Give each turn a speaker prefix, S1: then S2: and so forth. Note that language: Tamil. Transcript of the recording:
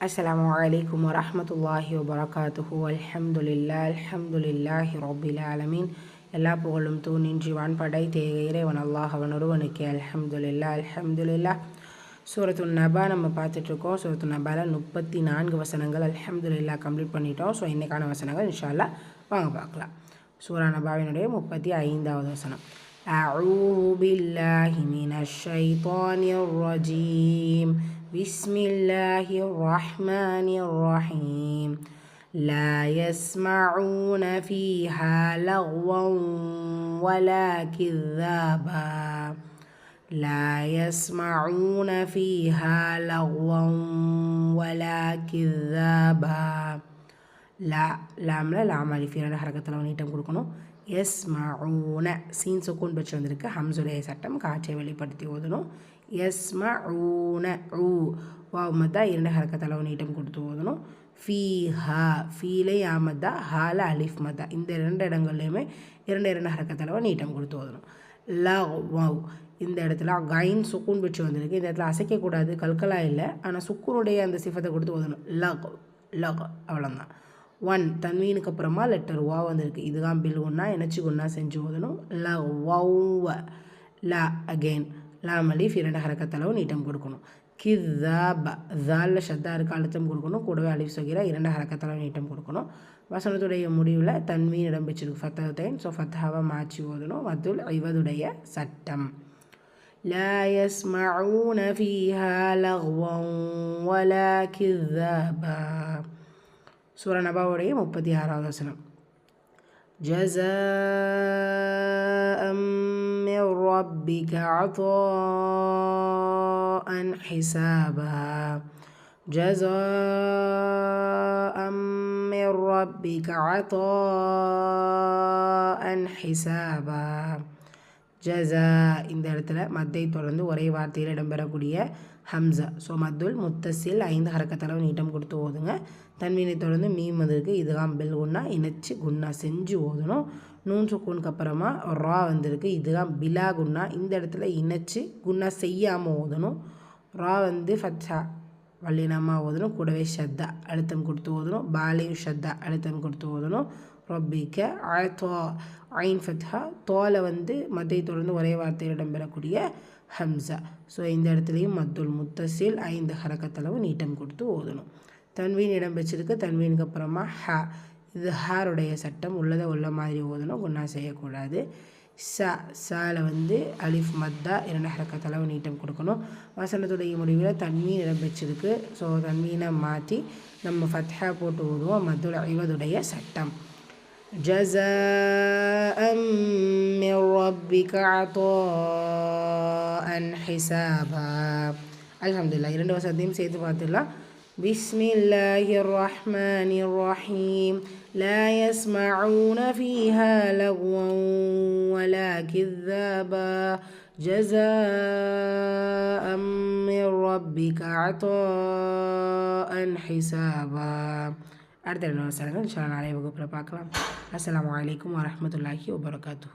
S1: السلام عليكم ورحمة الله وبركاته الحمد لله الحمد لله رب العالمين எல்லா புகழும் தூணின்றி வான்படை தேக இறைவன் அல்லாஹ் அவன் ஒருவனுக்கு அல்ஹம்துலில்லா அல்ஹம்துலில்லா சூரத்து நபா நம்ம பார்த்துட்ருக்கோம் சூரத்து நபாவில் முப்பத்தி நான்கு வசனங்கள் அல்ஹம்துலில்லா கம்ப்ளீட் பண்ணிட்டோம் ஸோ இன்றைக்கான வசனங்கள் இன்ஷால்லா வாங்க பார்க்கலாம் சூரா நபாவினுடைய முப்பத்தி ஐந்தாவது வசனம் أعوذ بالله من الشيطان الرجيم بسم الله الرحمن الرحيم. لا يسمعون فيها لغوا ولا كذابا. لا يسمعون فيها لغوا ولا كذابا. லா லாமில் லாம் அலிஃபியோட ஹரகத்தில் நீட்டம் கொடுக்கணும். எஸ் மவுன சீன் சுக்கூன் பெற்று வந்திருக்கு. ஹம்சுடைய சட்டம் காற்றை வெளிப்படுத்தி ஓதணும். எஸ் மவுன ஊ வாமத்தா இரண்டு ஹரக்கத்தளவு நீட்டம் கொடுத்து ஓதணும். ஃபீ ஹா ஃபீலை ஆமத்தா ஹால அலிஃப் மதா இந்த இரண்டு இடங்கள்லையுமே இரண்டு இரண்டு ஹரக்கத்தளவு நீட்டம் கொடுத்து ஓதணும். லா வாவ் இந்த இடத்துல கைன் சுக்கூன் பெற்று வந்திருக்கு. இந்த இடத்துல அசைக்கக்கூடாது கல்கலா இல்லை. ஆனால் சுக்குனுடைய அந்த சிஃபத்தை கொடுத்து ஓதணும். லக் லக் அவ்வளோதான் ஒன் தன்வீனுக்கு அப்புறமா லெட்டர் வா வந்திருக்கு இதுதான் பில் ஒன்றா இணைச்சி ஒன்றா செஞ்சு ஓதணும் ல வௌவ ல அகெயின் லாம் அலிஃப் இரண்டு ஹரக்கத்தளவு நீட்டம் கொடுக்கணும் கிதாப ஜாலில் ஷத்தா இருக்க அழுத்தம் கொடுக்கணும் கூடவே அலிஃப் சொகிரா இரண்டு ஹரக்கத்தளவு நீட்டம் கொடுக்கணும் வசனத்துடைய முடிவில் தன்மீன் இடம் பெற்றிருக்கு ஃபத்தத்தைன் ஸோ ஃபத்தாவை மாற்றி ஓதணும் மத்துல் இவதுடைய சட்டம் لا يسمعون فيها لغوا ولا كذابا சூர நபாவுடைய முப்பத்தி ஆறாவது வசனம் جزاء من ربك عطاء حسابا جزاء من ربك عطاء حسابا ஜஜா இந்த இடத்துல மத்தை தொடர்ந்து ஒரே வார்த்தையில் இடம்பெறக்கூடிய ஹம்சா. ஸோ மத்துல் முத்தசில் ஐந்து ஹரக்கத்தளவு நீட்டம் கொடுத்து ஓதுங்க. தன்வீனை தொடர்ந்து மீம் வந்திருக்கு. இதுதான் பெல் குண்ணா இணைச்சி குன்னா செஞ்சு ஓதணும். நூன் சுக்கூனுக்கு அப்புறமா ரா வந்திருக்கு. இதுதான் பிலா குன்னா இந்த இடத்துல இணைச்சி குன்னா செய்யாமல் ஓதணும். ரா வந்து ஃபச்சா வல்லினமாக ஓதணும். கூடவே ஷத்தா அழுத்தம் கொடுத்து ஓதணும். பாலையும் ஷத்தா அழுத்தம் கொடுத்து ஓதணும். ரப்பிக்க ஆயத்தோ ஐன் ஃபத்ஹா தோலை வந்து மத்தை தொடர்ந்து ஒரே வார்த்தையில் இடம்பெறக்கூடிய ஹம்சா. ஸோ இந்த இடத்துலையும் மத்துல் முத்தசில் ஐந்து ஹரக்கத்தளவு நீட்டம் கொடுத்து ஓதணும். தன்வீன் இடம் வச்சிருக்கு தன்வீனுக்கு அப்புறமா ஹ. இது ஹாருடைய சட்டம். உள்ளதை உள்ள மாதிரி ஓதணும். குன்னா செய்யக்கூடாது. ச. சால வந்து அலிஃப் மத்தா இரண்டு ஹரக்கத்தளவு நீட்டம் கொடுக்கணும். வசனத்துடைய முடிவில் தன்மீன் இடம் ஸோ தன்மீனை மாற்றி நம்ம ஃபத்ஹா போட்டு ஓதுவோம். மத்துல் ஐவதுடைய சட்டம். جزاء من ربك عطاء حسابا الحمد لله இரண்டு வசனத்தையும் சேர்த்து பார்த்துடலாம் بسم الله الرحمن الرحيم لا يسمعون فيها لغوا ولا كذابا جزاء من ربك عطاء حسابا அடுத்த ரெண்டு வசனங்கள் இன்ஷா நாளைய வகுப்பில் பார்க்கலாம். அஸ்லாம் வலைக்கம் வரமத்துல்லாஹி வபரகாத்து